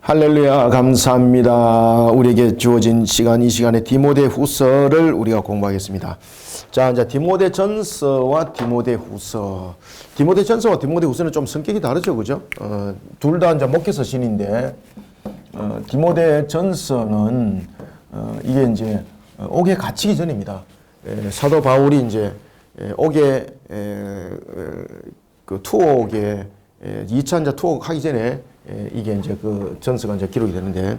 할렐루야 감사합니다. 우리에게 주어진 시간 이 시간에 디모데 후서를 우리가 공부하겠습니다. 자 이제 디모데 전서와 디모데 후서. 디모데 전서와 디모데 후서는 좀 성격이 다르죠, 그죠? 어, 둘 다 이제 목회서 신인데 어, 디모데 전서는 어, 이게 이제 어, 옥에 갇히기 전입니다. 에, 사도 바울이 이제 에, 옥에 에, 에, 그 투옥에 에, 2차 이제 투옥 하기 전에 에, 이게 이제 그 전서가 이제 기록이 되는데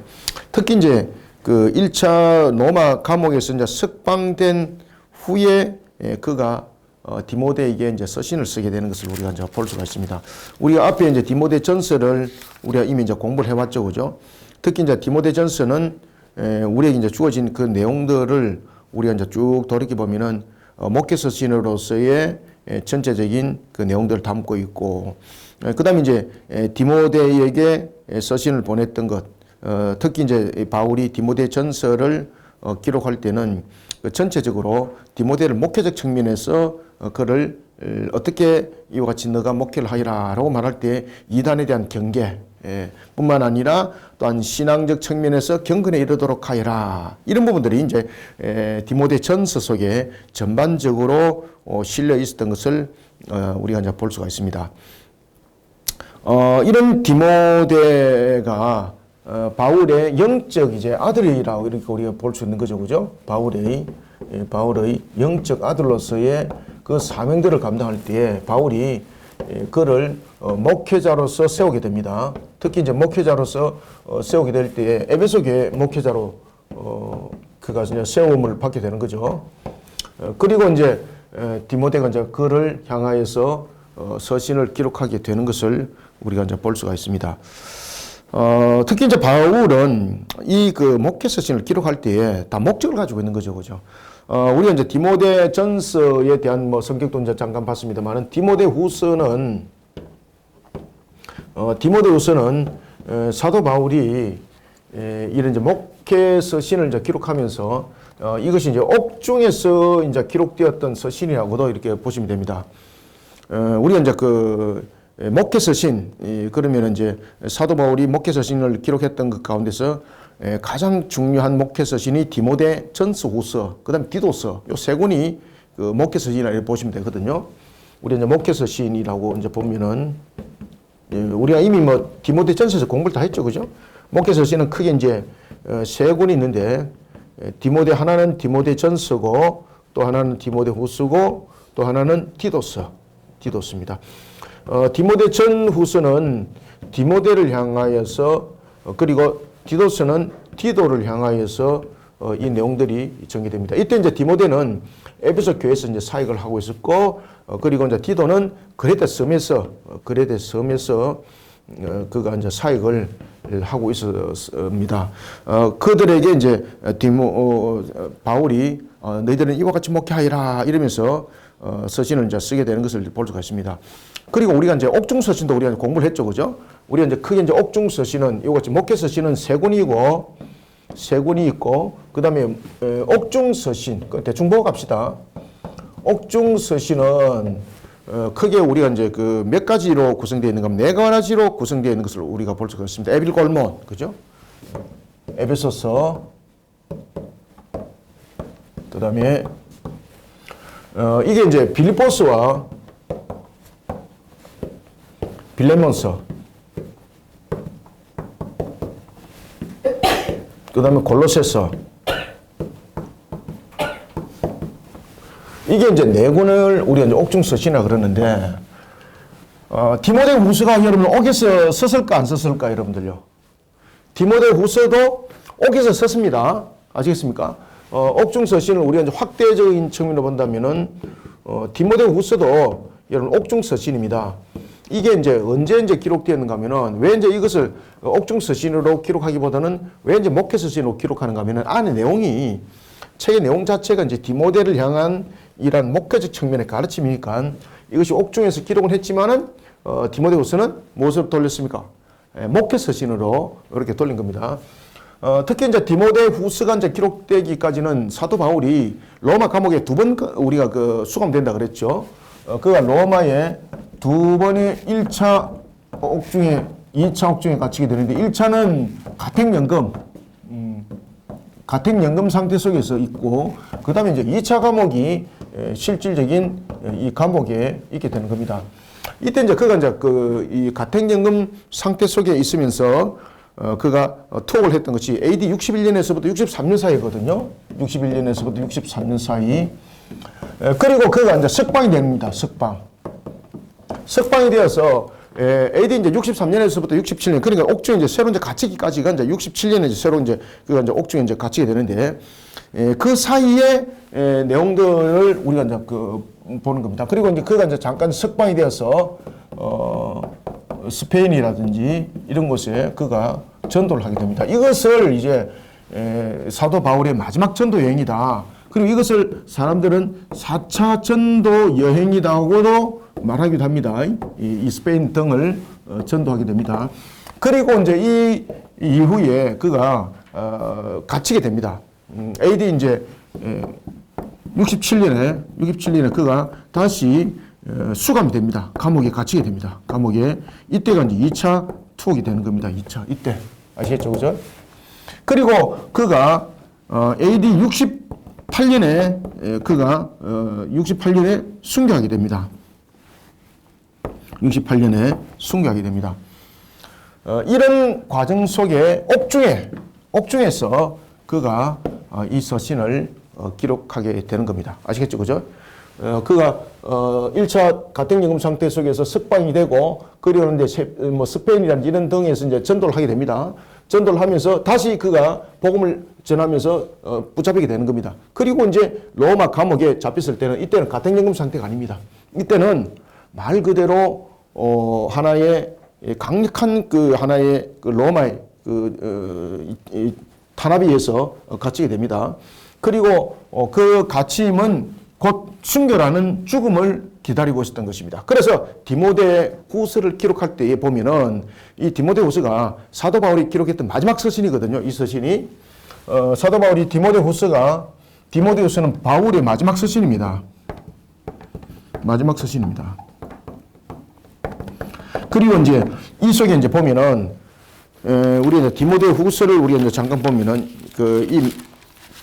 특히 이제 그 1차 로마 감옥에서 이제 석방된 후에 에, 그가 어, 디모데에게 이제 서신을 쓰게 되는 것을 우리가 이제 볼 수가 있습니다. 우리가 앞에 이제 디모데 전서를 우리가 이미 이제 공부를 해왔죠, 그죠? 특히 이제 디모데 전서는 에, 우리에게 이제 주어진 그 내용들을 우리가 이제 쭉 돌이켜 보면은 어, 목회 서신으로서의 에, 전체적인 그 내용들을 담고 있고, 에, 그다음에 이제 에, 디모데에게 에, 서신을 보냈던 것, 어, 특히 이제 이 바울이 디모데 전서를 어, 기록할 때는 그 전체적으로 디모데를 목회적 측면에서 어, 그를 어, 어떻게 이와 같이 너가 목회를 하리라라고 말할 때 이단에 대한 경계 예, 뿐만 아니라 또한 신앙적 측면에서 경건에 이르도록 하여라 이런 부분들이 이제 에, 디모데 전서 속에 전반적으로 어, 실려 있었던 것을 어, 우리가 이제 볼 수가 있습니다. 어, 이런 디모데가 어, 바울의 영적 이제 아들이라고 이렇게 우리가 볼 수 있는 거죠, 그죠? 바울의 예, 바울의 영적 아들로서의 그 사명들을 감당할 때에 바울이 예, 그를 어, 목회자로서 세우게 됩니다. 특히 이제 목회자로서 어, 세우게 될 때에 에베소 교회 목회자로 어, 그가 이제 세움을 받게 되는 거죠. 어, 그리고 이제 에, 디모데가 이제 그를 향하여서 어, 서신을 기록하게 되는 것을 우리가 이제 볼 수가 있습니다. 어, 특히 이제 바울은 이 그 목회 서신을 기록할 때에 다 목적을 가지고 있는 거죠, 그죠? 어, 우리가 이제 디모데 전서에 대한 뭐 성격도 이제 잠깐 봤습니다만은 디모데 후서는 어, 디모데 후서는 에, 사도 바울이 에, 이런 이제 목회 서신을 이제 기록하면서 어, 이것이 이제 옥중에서 이제 기록되었던 서신이라고도 이렇게 보시면 됩니다. 어, 우리가 이제 그 에, 목회 서신 이, 그러면 이제 사도 바울이 목회 서신을 기록했던 것 가운데서 에, 가장 중요한 목회 서신이 디모데 전서 후서 그다음 디도서 요 세 권이 그 목회 서신이라 고 보시면 되거든요. 우리 이제 목회 서신이라고 이제 보면은 예, 우리가 이미 뭐 디모데 전서에서 공부를 다 했죠, 그죠? 목회 서신은 크게 이제 어, 세 권이 있는데 에, 디모데 하나는 디모데 전서고 또 하나는 디모데 후서고 또 하나는 디도서 디도서입니다. 어, 디모데 전 후서는 디모데를 향하여서 어, 그리고 디도서는 디도를 향하여서 어, 이 내용들이 전개됩니다. 이때 이제 디모데는 에베소 교회에서 이제 사역을 하고 있었고 어, 그리고 이제 디도는 그레데 섬에서 어, 그레데 섬에서 어, 그가 이제 사역을 하고 있었습니다. 어, 그들에게 이제 디모 어, 바울이 어, 너희들은 이와 같이 목회하리라 이러면서 어, 서신을 이제 쓰게 되는 것을 볼 수가 있습니다. 그리고 우리가 이제 옥중 서신도 우리가 공부를 했죠, 그죠? 우리가 이제 크게 이제 옥중 서신은 이와 같이 목회 서신은 세 권이고 세 권이 있고 그 다음에 옥중 서신 그 대충 보고 갑시다. 옥중 서신은 어, 크게 우리가 이제 그 몇 가지로 구성되어 있는가 하면 네 가지로 구성되어 있는 것을 우리가 볼 수가 있습니다. 에빌 골몬, 그죠? 에베소서, 그 다음에 어, 이게 이제 빌리포스와 빌레몬서, 그 다음에 골로새서, 이게 이제 네 권을 우리가 이제 옥중 서신이라 그러는데, 어, 디모데 후서가 여러분 옥에서 썼을까 안 썼을까 여러분들요? 디모데 후서도 옥에서 썼습니다. 아시겠습니까? 어, 옥중 서신을 우리가 이제 확대적인 측면으로 본다면은 어, 디모데 후서도 여러분 옥중 서신입니다. 이게 이제 언제 이제 기록되었는가 하면은 왜 이제 이것을 옥중 서신으로 기록하기보다는 왜 이제 목회 서신으로 기록하는가 하면은 안에 내용이 책의 내용 자체가 이제 디모데를 향한 이러한 목회적 측면의 가르침이니까 이것이 옥중에서 기록을 했지만은 어, 디모데후서는 무엇으로 돌렸습니까? 예, 목회 서신으로 이렇게 돌린 겁니다. 어, 특히 이제 디모데 후서가 이제 기록되기까지는 사도 바울이 로마 감옥에 두 번 우리가 그 수감된다 그랬죠. 어, 그가 로마에 두 번의 1차 옥중에 2차 옥중에 갇히게 되는데 1차는 가택연금 음, 가택 연금 상태 속에서 있고 그 다음에 이제 2차 감옥이 에, 실질적인 에, 이 감옥에 있게 되는 겁니다. 이때 이제 그가 이제 그 이 가택 연금 상태 속에 있으면서 어, 그가 어, 투옥을 했던 것이 AD 61년에서부터 63년 사이거든요. 61년에서부터 63년 사이. 에, 그리고 그가 이제 석방이 됩니다. 석방. 석방이 되어서 에, AD 이제 63년에서부터 67년 그러니까 옥중에 이제 새로 이제 갇히기까지가 이제 67년에 이제 새로 이제 그가 이제 옥중에 이제 갇히게 되는데 에, 그 사이에 에, 내용들을 우리가 이제 그 보는 겁니다. 그리고 이제 그가 이제 잠깐 석방이 되어서 어 스페인이라든지 이런 곳에 그가 전도를 하게 됩니다. 이것을 이제 에, 사도 바울의 마지막 전도 여행이다. 그리고 이것을 사람들은 4차 전도 여행이다고도 말하기도 합니다. 이, 이 스페인 등을 어, 전도하게 됩니다. 그리고 이제 이 이후에 그가 어, 갇히게 됩니다. 음, AD 이제 에, 67년에 67년에 그가 다시 어, 수감이 됩니다. 감옥에 갇히게 됩니다. 감옥에 이때가 이제 2차 투옥이 되는 겁니다. 2차 이때 아시겠죠, 그죠? 그리고 그가 어, AD 68년에 그가 어, 68년에 순교하게 됩니다. 68년에 순교하게 됩니다. 어, 이런 과정 속에 옥중에 옥중에서 그가 어, 이 서신을 어, 기록하게 되는 겁니다. 아시겠죠, 그죠? 어, 그가 어, 1차 가택연금 상태 속에서 석방이 되고 이제 뭐 스페인이라든지 이런 등에서 이제 전도를 하게 됩니다. 전도를 하면서 다시 그가 복음을 전하면서 어, 붙잡히게 되는 겁니다. 그리고 이제 로마 감옥에 잡혔을 때는 이때는 가택연금 상태가 아닙니다. 이때는 말 그대로 어, 하나의 강력한 그 하나의 그 로마의 그 어, 이, 이, 탄압에 의해서 갇히게 됩니다. 그리고 어, 그 갇힘은 곧 순교라는 죽음을 기다리고 있었던 것입니다. 그래서 디모데 후서를 기록할 때에 보면은 이 디모데 후서가 사도 바울이 기록했던 마지막 서신이거든요. 이 서신이 어, 사도 바울이 디모데 후서가 디모데 후서는 바울의 마지막 서신입니다. 마지막 서신입니다. 그리고 이제 이 속에 이제 보면은 에, 우리 이제 디모데 후서를 우리가 이제 잠깐 보면은 그 이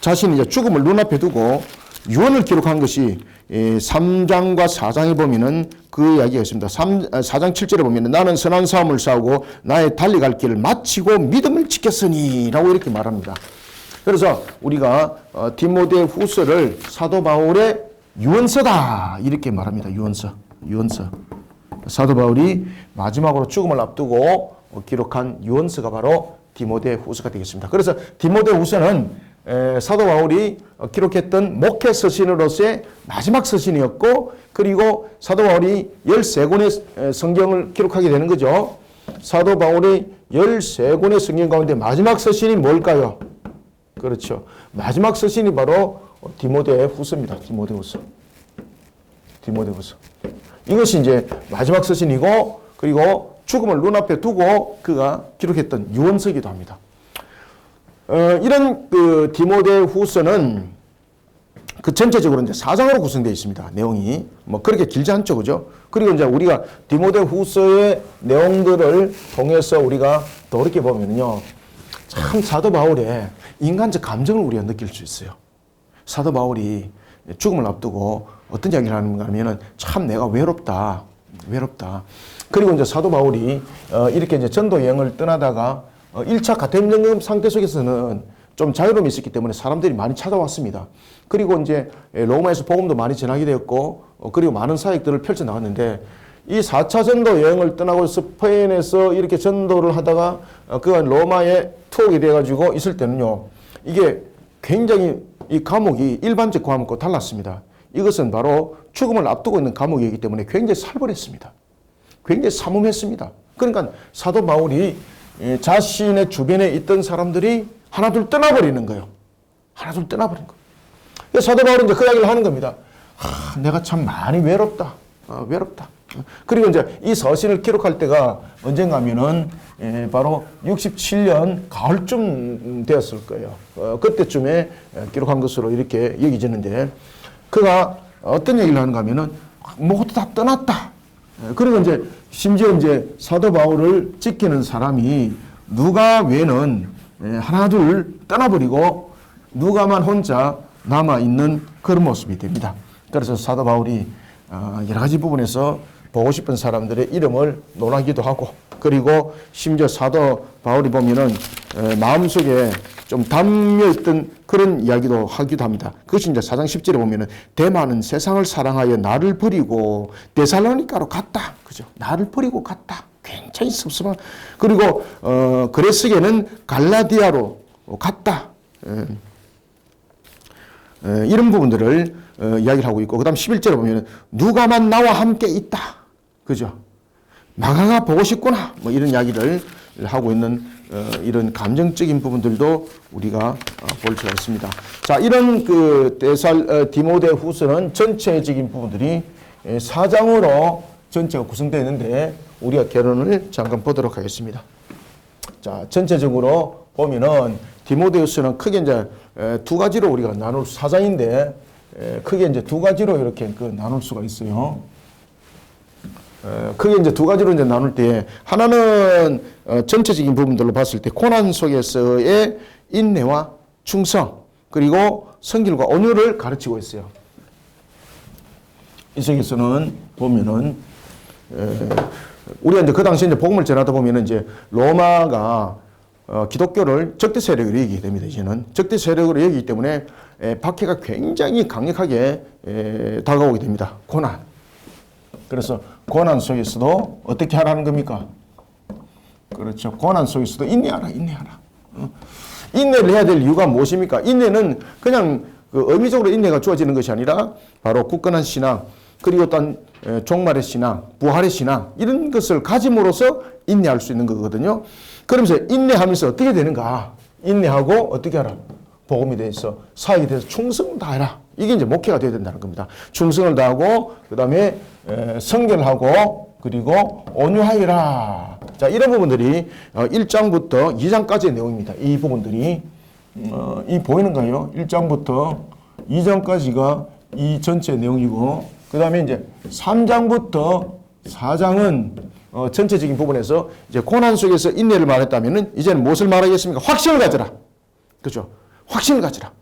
자신이 이제 죽음을 눈앞에 두고 유언을 기록한 것이 3장과 4장에 보면은 그 이야기가 있습니다. 3, 4장 7절에 보면은 나는 선한 싸움을 싸우고 나의 달리갈 길을 마치고 믿음을 지켰으니 라고 이렇게 말합니다. 그래서 우리가 어, 디모데 후서를 사도 바울의 유언서다 이렇게 말합니다. 유언서. 유언서. 사도 바울이 마지막으로 죽음을 앞두고 기록한 유언서가 바로 디모데 후서가 되겠습니다. 그래서 디모데 후서는 사도 바울이 기록했던 목회 서신으로서의 마지막 서신이었고 그리고 사도 바울이 13권의 성경을 기록하게 되는 거죠. 사도 바울이 13권의 성경 가운데 마지막 서신이 뭘까요? 그렇죠. 마지막 서신이 바로 디모데 후서입니다. 디모데 후서. 디모데 후서. 이것이 이제 마지막 서신이고 그리고 죽음을 눈앞에 두고 그가 기록했던 유언서이기도 합니다. 어, 이런 그 디모데 후서는 그 전체적으로 이제 사장으로 구성되어 있습니다. 내용이 뭐 그렇게 길지 않죠, 그죠? 그리고 이제 우리가 디모데 후서의 내용들을 통해서 우리가 돌이켜 보면요, 참 사도 바울의 인간적 감정을 우리가 느낄 수 있어요. 사도 바울이 죽음을 앞두고 어떤 이야기를 하는가 하면은 참 내가 외롭다, 외롭다. 그리고 이제 사도 바울이 어, 이렇게 이제 전도 여행을 떠나다가 어, 1차 가택연금 상태 속에서는 좀 자유로움이 있었기 때문에 사람들이 많이 찾아왔습니다. 그리고 이제 로마에서 복음도 많이 전하게 되었고, 어, 그리고 많은 사역들을 펼쳐 나왔는데, 이 4차 전도 여행을 떠나고 스페인에서 이렇게 전도를 하다가 어, 그가 로마에 투옥이 돼가지고 있을 때는요, 이게 굉장히 이 감옥이 일반적 감옥과 달랐습니다. 이것은 바로 죽음을 앞두고 있는 감옥이기 때문에 굉장히 살벌했습니다. 굉장히 삼음했습니다. 그러니까 사도 바울이 자신의 주변에 있던 사람들이 하나둘 떠나버리는 거예요. 하나둘 떠나버린 거예요. 사도 바울은 이제 그 이야기를 하는 겁니다. 아, 내가 참 많이 외롭다. 어, 외롭다. 그리고 이제 이 서신을 기록할 때가 언젠가 하면은 예, 바로 67년 가을쯤 되었을 거예요. 어, 그때쯤에 기록한 것으로 이렇게 여기지는데 그가 어떤 얘기를 하는가 하면은 모두 다 떠났다. 예, 그리고 이제 심지어 이제 사도 바울을 지키는 사람이 누가 외는 예, 하나 둘 떠나버리고 누가만 혼자 남아 있는 그런 모습이 됩니다. 그래서 사도 바울이 어, 여러 가지 부분에서 보고 싶은 사람들의 이름을 논하기도 하고 그리고 심지어 사도 바울이 보면은 에, 마음속에 좀 담겨 있던 그런 이야기도 하기도 합니다. 그것이 이제 4장 10절에 보면은 대만은 세상을 사랑하여 나를 버리고 데살로니카로 갔다. 그죠? 나를 버리고 갔다. 굉장히 섭섭한. 그리고 어 그레스게는 갈라디아로 갔다. 에, 에, 이런 부분들을 어, 이야기를 하고 있고 그다음 11절에 보면 누가만 나와 함께 있다. 그죠? 마가가 보고 싶구나. 뭐 이런 이야기를 하고 있는 어, 이런 감정적인 부분들도 우리가 어, 볼 수가 있습니다. 자, 이런 그 데살 어, 디모데 후서는 전체적인 부분들이 에, 사장으로 전체가 구성되어 있는데 우리가 결론을 잠깐 보도록 하겠습니다. 자, 전체적으로 보면은 디모데후서는 크게 이제 에, 두 가지로 우리가 나눌 사장인데 에, 크게 이제 두 가지로 이렇게 그 나눌 수가 있어요. 에, 크게 이제 두 가지로 이제 나눌 때 하나는 어, 전체적인 부분들로 봤을 때 고난 속에서의 인내와 충성 그리고 성질과 온유를 가르치고 있어요. 이 책에서는 보면은 에, 우리가 이제 그 당시에 이제 복음을 전하다 보면은 이제 로마가 어, 기독교를 적대 세력으로 여기게 됩니다. 이제는 적대 세력으로 여기기 때문에 에, 박해가 굉장히 강력하게 에, 다가오게 됩니다. 고난. 그래서 고난 속에서도 어떻게 하라는 겁니까? 그렇죠. 고난 속에서도 인내하라, 인내하라. 어? 인내를 해야 될 이유가 무엇입니까? 인내는 그냥 그 의미적으로 인내가 주어지는 것이 아니라 바로 굳건한 신앙, 그리고 에, 종말의 신앙, 부활의 신앙 이런 것을 가짐으로써 인내할 수 있는 거거든요. 그러면서 인내하면서 어떻게 되는가? 인내하고 어떻게 하라? 복음에 대해서 사역에 대해서 충성을 다해라. 이게 이제 목회가 되어야 된다는 겁니다. 충성을 다하고 그다음에 에, 성결하고 그리고 온유하여라. 자 이런 부분들이 어, 1장부터 2장까지의 내용입니다. 이 부분들이 어, 이 보이는가요? 1장부터 2장까지가 이 전체 내용이고 그 다음에 이제 3장부터 4장은 어, 전체적인 부분에서 이제 고난 속에서 인내를 말했다면은 이제는 무엇을 말하겠습니까? 확신을 가져라. 그죠? 확신을 가지라.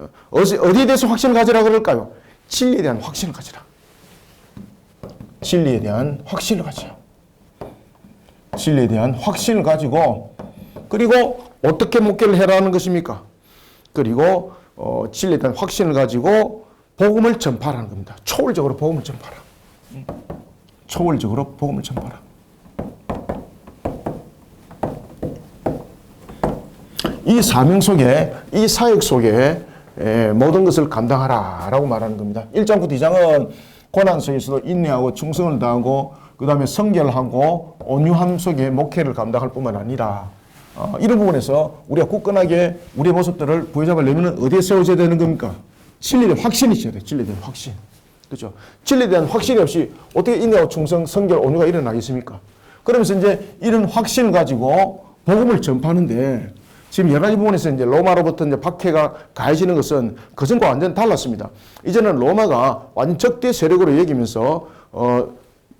어, 어디, 어디에 대해서 확신을 가지라 그럴까요? 진리에 대한 확신을 가지라. 진리에 대한 확신을 가지라. 진리에 대한 확신을 가지고 그리고 어떻게 목회를 해라는 것입니까? 그리고 어, 진리에 대한 확신을 가지고 복음을 전파하는 겁니다. 초월적으로 복음을 전파라. 음. 초월적으로 복음을 전파라. 이 사명 속에 이 사역 속에 에, 모든 것을 감당하라 라고 말하는 겁니다. 1장부터 2장은 고난 속에서도 인내하고 충성을 다하고 그 다음에 성결하고 온유함 속에 목회를 감당할 뿐만 아니라 어, 이런 부분에서 우리가 굳건하게 우리의 모습들을 부여잡으려면 어디에 세워져야 되는 겁니까? 진리에 확신이 있어야 돼요. 진리에 대한 확신. 그렇죠? 진리에 대한 확신이 없이 어떻게 인내하고 충성, 성결, 온유가 일어나겠습니까? 그러면서 이제 이런 확신을 가지고 복음을 전파하는데 지금 여러 가지 부분에서 이제 로마로부터 이제 박해가 가해지는 것은 그전과 완전 달랐습니다. 이제는 로마가 완전 적대 세력으로 여기면서 어,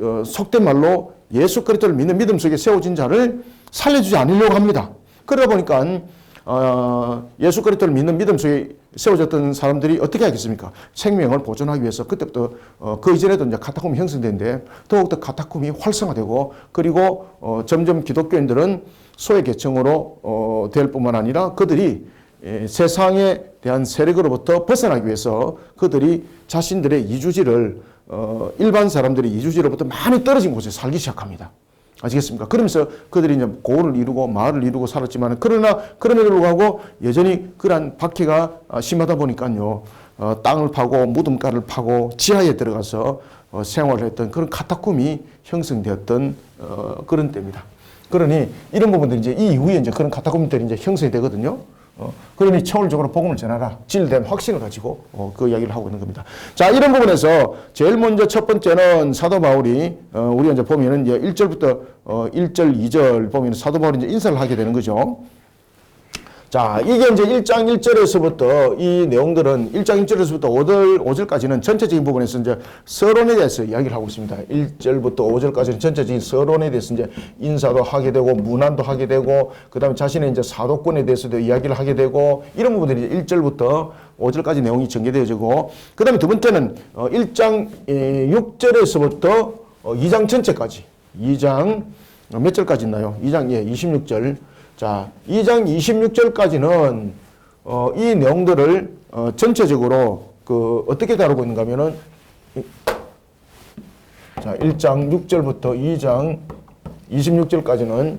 어, 속된 말로 예수 그리스도를 믿는 믿음 속에 세워진 자를 살려주지 않으려고 합니다. 그러다 보니까 어, 예수 그리스도를 믿는 믿음 속에 세워졌던 사람들이 어떻게 하겠습니까? 생명을 보존하기 위해서 그때부터 어, 그 이전에도 이제 카타콤이 형성되는데 더욱더 카타콤이 활성화되고 그리고 어, 점점 기독교인들은 소외 계층으로 어, 될 뿐만 아니라 그들이 에, 세상에 대한 세력으로부터 벗어나기 위해서 그들이 자신들의 이주지를 어, 일반 사람들의 이주지로부터 많이 떨어진 곳에 살기 시작합니다. 아시겠습니까? 그러면서 그들이 이제 고을을 이루고 마을을 이루고 살았지만 그러나 그럼에도 불구하고 여전히 그러한 박해가 아, 심하다 보니까요. 어, 땅을 파고 무덤가를 파고 지하에 들어가서 어, 생활을 했던 그런 카타콤이 형성되었던 어, 그런 때입니다. 그러니 이런 부분들이 이제 이 이후에 이제 그런 카타콤들이 이제 형성이 되거든요. 어, 그러니 초월적으로 복음을 전하라. 진리에 대한 확신을 가지고 어, 그 이야기를 하고 있는 겁니다. 자, 이런 부분에서 제일 먼저 첫 번째는 사도 바울이 어, 우리가 이제 보면은 이제 1절부터 어, 1절, 2절 보면 사도 바울이 이제 인사를 하게 되는 거죠. 자, 이게 이제 1장 1절에서부터 이 내용들은 1장 1절에서부터 5절, 5절까지는 전체적인 부분에서 이제 서론에 대해서 이야기를 하고 있습니다. 1절부터 5절까지는 전체적인 서론에 대해서 이제 인사도 하게 되고 문안도 하게 되고 그 다음에 자신의 이제 사도권에 대해서도 이야기를 하게 되고 이런 부분들이 1절부터 5절까지 내용이 전개되어지고 그 다음에 두 번째는 어, 1장 6절에서부터 2장 전체까지 2장 어, 몇 절까지 있나요? 2장 예, 26절. 자, 2장 26절까지는 어, 이 내용들을 어, 전체적으로 그 어떻게 다루고 있는가 하면은 이- 자, 1장 6절부터 2장 26절까지는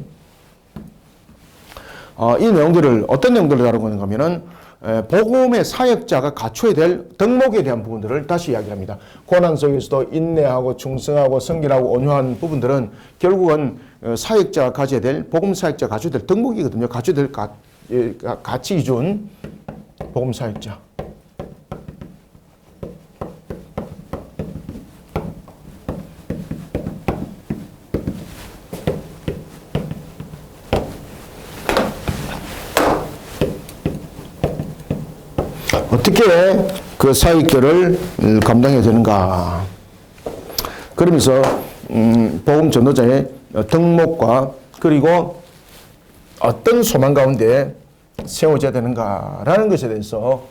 어, 이 내용들을 어떤 내용들을 다루고 있는가 하면은 에, 복음의 사역자가 갖춰야 될 덕목에 대한 부분들을 다시 이야기합니다. 고난 속에서도 인내하고 충성하고 성실하고 온유한 부분들은 결국은 어, 사역자가 가져야 될 복음 사역자 가 갖춰야 될 덕목이거든요. 갖춰야 될 가, 예, 가- 가치 기준 복음 사역자. 어떻게 그 사역들을 음, 감당해야 되는가. 그러면서 음, 복음 전도자의 덕목과 그리고 어떤 소망 가운데 세워져야 되는가라는 것에 대해서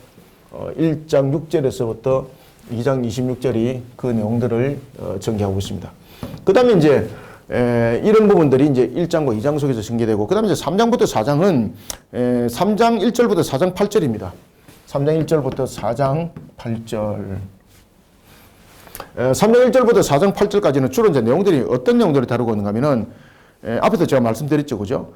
어, 1장 6절에서부터 2장 26절이 그 내용들을 어, 전개하고 있습니다. 그 다음에 이제 에, 이런 부분들이 이제 1장과 2장 속에서 전개되고 그 다음에 이제 3장부터 4장은 에, 3장 1절부터 4장 8절입니다. 3장 1절부터 4장 8절. 에, 3장 1절부터 4장 8절까지는 주로 이제 내용들이 어떤 내용들을 다루고 있는가 하면은 에, 앞에서 제가 말씀드렸죠. 그죠?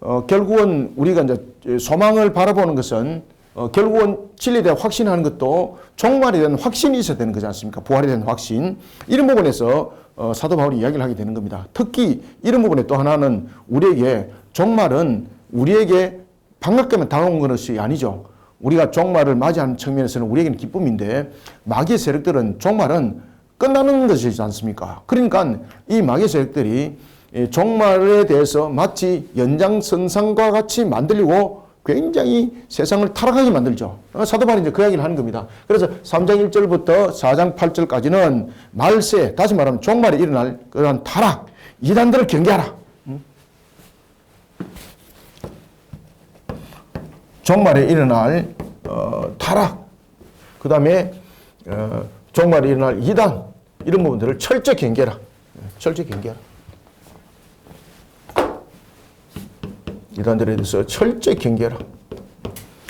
어, 결국은 우리가 이제 소망을 바라보는 것은 어, 결국은 진리에 대해 확신하는 것도 종말에 대한 확신이 있어야 되는 거지 않습니까? 부활에 대한 확신. 이런 부분에서 어, 사도 바울이 이야기를 하게 되는 겁니다. 특히 이런 부분에 또 하나는 우리에게 종말은 우리에게 반갑게만 다가온 것이 아니죠. 우리가 종말을 맞이하는 측면에서는 우리에게는 기쁨인데 마귀의 세력들은 종말은 끝나는 것이지 않습니까? 그러니까 이 마귀의 세력들이 이 종말에 대해서 마치 연장선상과 같이 만들고 굉장히 세상을 타락하게 만들죠. 어, 사도 바울이 이제 그 이야기를 하는 겁니다. 그래서 3장 1절부터 4장 8절까지는 말세, 다시 말하면 종말에 일어날 그런 타락, 이단들을 경계하라. 음? 종말에 일어날 어, 타락, 그 다음에 어, 종말에 일어날 이단 이런 부분들을 철저히 경계하라. 철저히 경계하라. 이단들에 대해서 철저히 경계하라.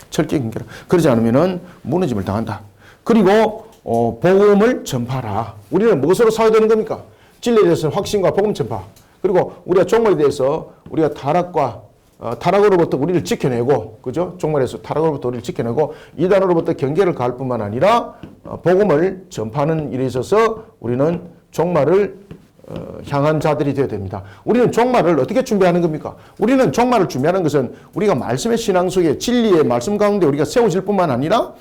철저히 경계하라. 그러지 않으면은 무너짐을 당한다. 그리고 어, 복음을 전파하라. 우리는 무엇으로 싸워야 되는 겁니까? 진리에 대해서 확신과 복음 전파. 그리고 우리가 종말에 대해서 우리가 타락과 어, 타락으로부터 우리를 지켜내고, 그죠? 종말에서 타락으로부터 우리를 지켜내고, 이단으로부터 경계를 가할 뿐만 아니라, 어, 복음을 전파하는 일에 있어서 우리는 종말을 어, 향한 자들이 되어야 됩니다. 우리는 종말을 어떻게 준비하는 겁니까? 우리는 종말을 준비하는 것은 우리가 말씀의 신앙 속에 진리의 말씀 가운데 우리가 세워질 뿐만 아니라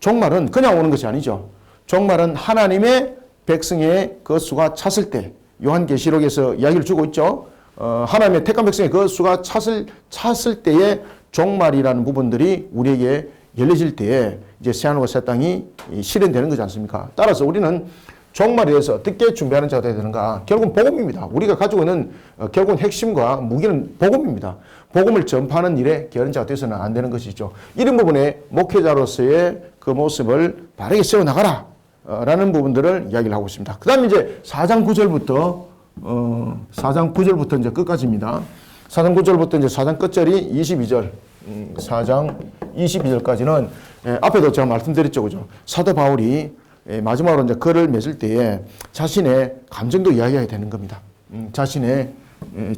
종말은 그냥 오는 것이 아니죠. 종말은 하나님의 백성의 그 수가 찼을 때 요한계시록에서 이야기를 주고 있죠. 어, 하나님의 택한 백성의 그 수가 찼을 찼을 때에 종말이라는 부분들이 우리에게 열려질 때에 이제 새하늘과 새 땅이 이 실현되는 거지 않습니까? 따라서 우리는 종말에 대해서 어떻게 준비하는 자가 되야 되는가? 결국은 복음입니다. 우리가 가지고 있는 어, 결국은 핵심과 무기는 복음입니다. 복음을 전파하는 일에 게으른 자가 되서는 안 되는 것이죠. 이런 부분에 목회자로서의 그 모습을 바르게 세워나가라. 어, 라는 부분들을 이야기를 하고 있습니다. 그 다음에 이제 4장 9절부터, 어, 4장 9절부터 이제 끝까지입니다. 4장 9절부터 이제 4장 끝절이 22절, 음, 4장 22절까지는 예, 앞에도 제가 말씀드렸죠. 그죠? 사도 바울이 예, 마지막으로 이제 글을 맺을 때에 자신의 감정도 이야기해야 되는 겁니다. 음, 자신의, 예,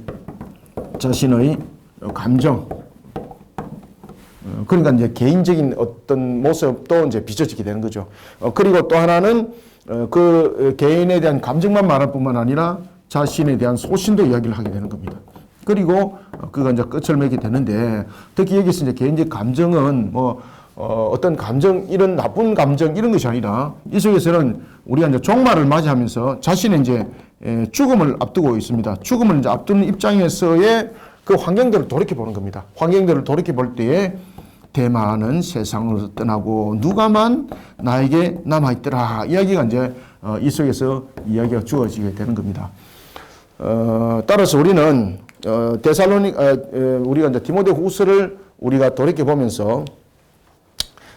자신의 감정, 어, 그러니까 이제 개인적인 어떤 모습도 이제 비춰지게 되는 거죠. 어, 그리고 또 하나는 어, 그 개인에 대한 감정만 말할 뿐만 아니라 자신에 대한 소신도 이야기를 하게 되는 겁니다. 그리고 어, 그가 이제 끝을 맺게 되는데 특히 여기서 이제 개인적 감정은 뭐 어, 어떤 감정 이런 나쁜 감정 이런 것이 아니라 이 속에서는 우리가 이제 종말을 맞이하면서 자신의 이제 에, 죽음을 앞두고 있습니다. 죽음을 이제 앞두는 입장에서의 그 환경들을 돌이켜 보는 겁니다. 환경들을 돌이켜 볼 때에 대만은 세상을 떠나고 누가만 나에게 남아 있더라. 이야기가 이제 어, 이 속에서 이야기가 주어지게 되는 겁니다. 어, 따라서 우리는 어, 데살로니 어, 어, 우리가 이제 디모데 후서를 우리가 돌이켜 보면서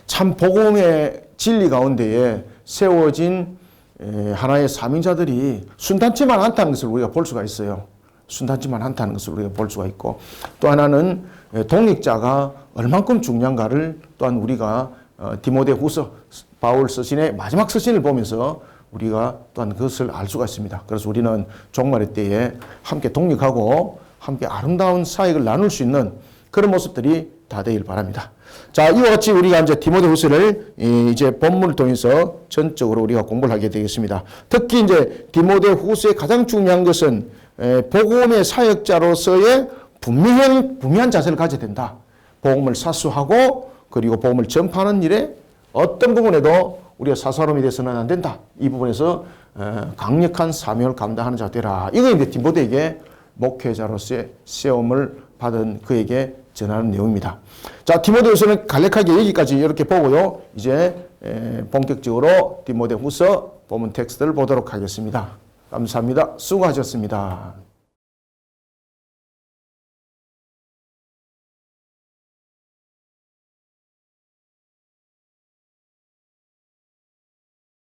참 복음의 진리 가운데에 세워진 에, 하나의 사명자들이 순탄치만 않다는 것을 우리가 볼 수가 있어요. 순탄치만 않다는 것을 우리가 볼 수가 있고 또 하나는 에, 독립자가 얼만큼 중요한가를 또한 우리가 어, 디모데 후서 바울 서신의 마지막 서신을 보면서 우리가 또한 그것을 알 수가 있습니다. 그래서 우리는 종말의 때에 함께 독립하고 함께 아름다운 사역을 나눌 수 있는 그런 모습들이 다 되길 바랍니다. 자, 이와 같이 우리가 이제 디모데후서를 이제 본문을 통해서 전적으로 우리가 공부를 하게 되겠습니다. 특히 이제 디모데후서의 가장 중요한 것은 에, 복음의 사역자로서의 분명한 분명한 자세를 가져야 된다. 복음을 사수하고 그리고 복음을 전파하는 일에 어떤 부분에도 우리가 사사로움이 돼서는 안 된다. 이 부분에서 에, 강력한 사명을 감당하는 자 되라. 이거 이제 디모데에게 목회자로서의 세움을 받은 그에게 전하는 내용입니다. 자, 디모데후서는 간략하게 여기까지 이렇게 보고요. 이제 에, 본격적으로 디모데후서 본문 텍스트를 보도록 하겠습니다. 감사합니다. 수고하셨습니다.